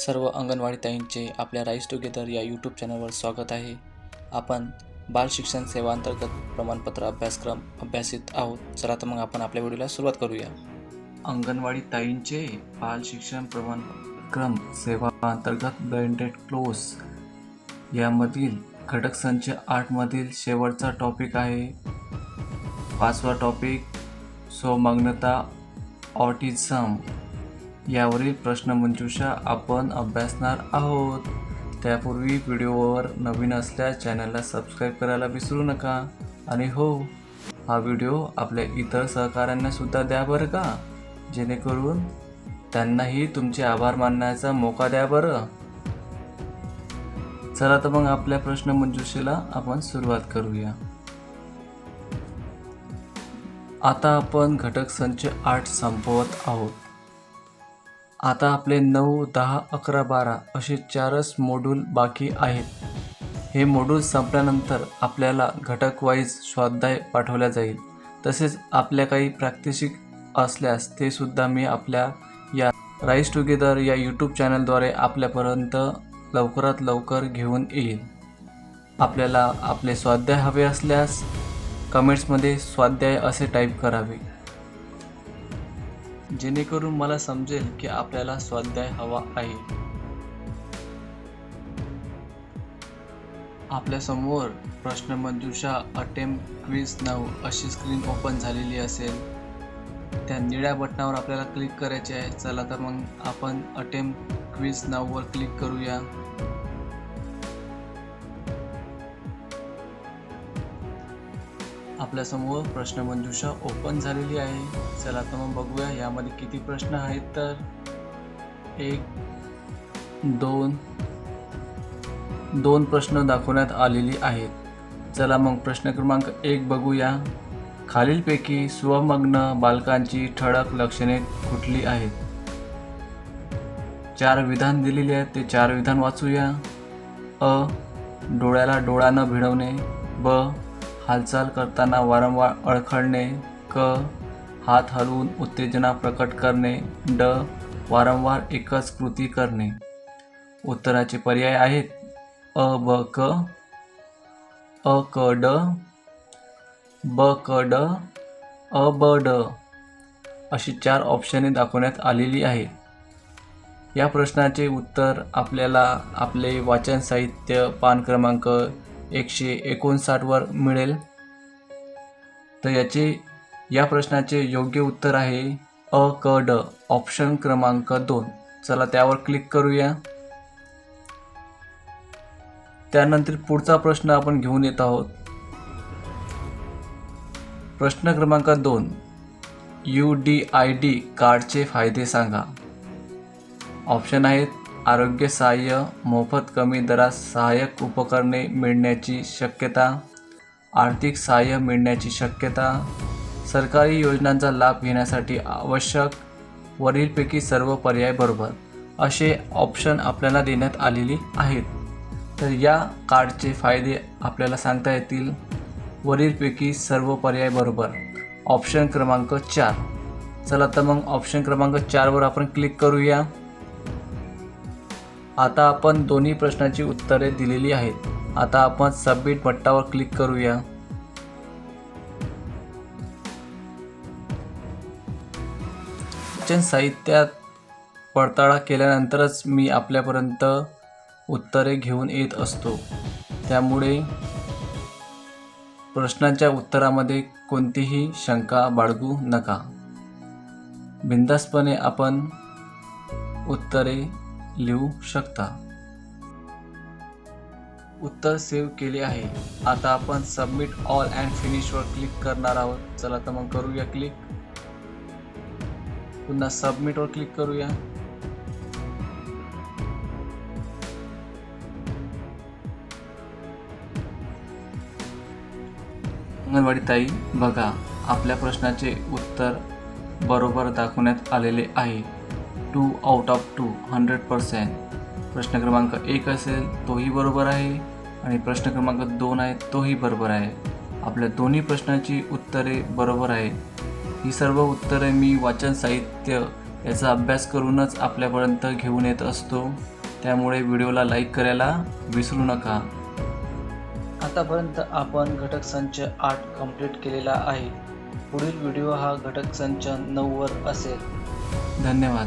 सर्व अंगणवाडी ताईंचे आपल्या rice together या यूट्यूब चॅनलवर स्वागत आहे. आपण बाल शिक्षण सेवा अंतर्गत प्रमाणपत्र अभ्यासक्रम अभ्यासित आहोत. चला तर मग आपण आपल्या व्हिडिओला सुरुवात करूया. अंगणवाडी ताईंचे बाल शिक्षण प्रमाणक्रम सेवा अंतर्गत ब्लेंडेड क्लोज यामधील घटक संच आठमधील शेवटचा टॉपिक आहे. पाचवा टॉपिक स्वमग्नता ऑटिझम यावरील प्रश्नमंजुषा आपण अभ्यासणार आहोत. त्यापूर्वी व्हिडिओवर नवीन असल्यास चॅनलला सबस्क्राईब करायला विसरू नका. आणि हो हा व्हिडिओ आपल्या इतर सहकाऱ्यांनासुद्धा द्या बरं का? जेणेकरून त्यांनाही तुमचे आभार मानण्याचा मोका द्या बरं. चला तर मग आपल्या प्रश्नमंजुषेला आपण सुरुवात करूया. आता आपण घटक संच आठ संपवत आहोत. आता आपले नऊ दहा अकरा बारा असे चारच मॉड्यूल बाकी आहेत. हे मॉड्यूल संपल्यानंतर आपल्याला घटक वाईज स्वाध्याय पाठवल्या जाईल. तसेच आपल्या काही प्रात्यक्षिक असल्यास ते सुद्धा मी आपल्या या राईस टुगेदर या यूट्यूब चॅनलद्वारे आपल्यापर्यंत लवकरात लवकर घेऊन येईल. आपल्याला आपले स्वाध्याय हवे असल्यास कमेंट्समध्ये स्वाध्याय असे टाईप करावे. जेणेकरून मला समजेल की आपल्याला स्वाध्याय हवा आहे. आपल्यासमोर प्रश्नमंजुषा अटेम्प्ट क्विज नाव अशी स्क्रीन ओपन झालेली असेल. त्या निळ्या बटनावर आपल्याला क्लिक करायचे आहे. चला तर मग आपण अटेम्प्ट क्विज नाववर क्लिक करूया. आपल्यासमोर प्रश्नमंजुषा ओपन झालेली आहे. चला तर मग बघूया यामध्ये किती प्रश्न आहेत तर एक दोन दोन प्रश्न दाखवण्यात आलेली आहेत. चला मग प्रश्न क्रमांक एक बघूया. खालीलपैकी स्वमग्न बालकांची ठळक लक्षणे कुठली आहेत? चार विधान दिलेली आहेत ते चार विधान वाचूया. अ डोळ्याला डोळा न भिडवणे. ब हालचाल करताना वारंवार अडखळणे क हात हलवून उत्तेजना प्रकट करणे ड वारंवार एकच कृती करणे. उत्तराचे पर्याय आहेत. अ ब क अ क ड ब क ड अ ब ड अशी चार ऑप्शने दाखवण्यात आलेली आहेत या प्रश्नाचे उत्तर आपल्याला आपले वाचन साहित्य पान क्रमांक एकशे एकोणसाठवर मिळेल. तर याचे या प्रश्नाचे योग्य उत्तर आहे अ क ड ऑप्शन क्रमांक दोन. चला त्यावर क्लिक करूया. त्यानंतर पुढचा प्रश्न आपण घेऊन येत आहोत. प्रश्न क्रमांक दोन. यू डी आय डी कार्डचे फायदे सांगा. ऑप्शन आहेत आरोग्य सहाय्य मोफत कमी दरात सहाय्यक उपकरणे मिळण्याची शक्यता आर्थिक सहाय्य मिळण्याची शक्यता सरकारी योजनांचा लाभ घेण्यासाठी आवश्यक वरीलपैकी सर्व पर्याय बरोबर असे ऑप्शन आपल्याला देण्यात आलेली आहेत. तर या कार्डचे फायदे आपल्याला सांगता येतील. वरीलपैकी सर्व पर्याय बरोबर. ऑप्शन क्रमांक चार. चला तर मग ऑप्शन क्रमांक चारवर आपण क्लिक करूया. आता आपण दोन्ही प्रश्नाची उत्तरे दिलेली आहेत. आता आपण सबमिट बट्टावर क्लिक करूया. शिक्षण साहित्यात पडताळा केल्यानंतरच मी आपल्यापर्यंत उत्तरे घेऊन येत असतो. त्यामुळे प्रश्नांच्या उत्तरामध्ये कोणतीही शंका बाळगू नका. बिंदासपणे आपण उत्तरे लिहू शकता. उत्तर सेव्ह केले आहे. आता आपण सबमिट ऑल अँड फिनिशवर क्लिक करणार आहोत. चला तर मग करूया क्लिक पुन्हा सबमिटवर क्लिक करूया. अंगणवाडी ताई बघा आपल्या प्रश्नाचे उत्तर बरोबर दाखवण्यात आलेले आहे. Two out of two hundred percent प्रश्न क्रमांक एक असेल तोही बरोबर आहे. आणि प्रश्न क्रमांक दोन आहे तोही बरोबर आहे. आपल्या दोन्ही प्रश्नाची उत्तरे बरोबर आहे ही सर्व उत्तरे मी वाचन साहित्य याचा अभ्यास करूनच आपल्यापर्यंत घेऊन येत असतो. त्यामुळे व्हिडिओला लाईक करायला विसरू नका. आतापर्यंत आपण घटक संच आठ कंप्लीट केलेला आहे. पुढील व्हिडिओ हा घटक संच नऊवर असेल. धन्यवाद.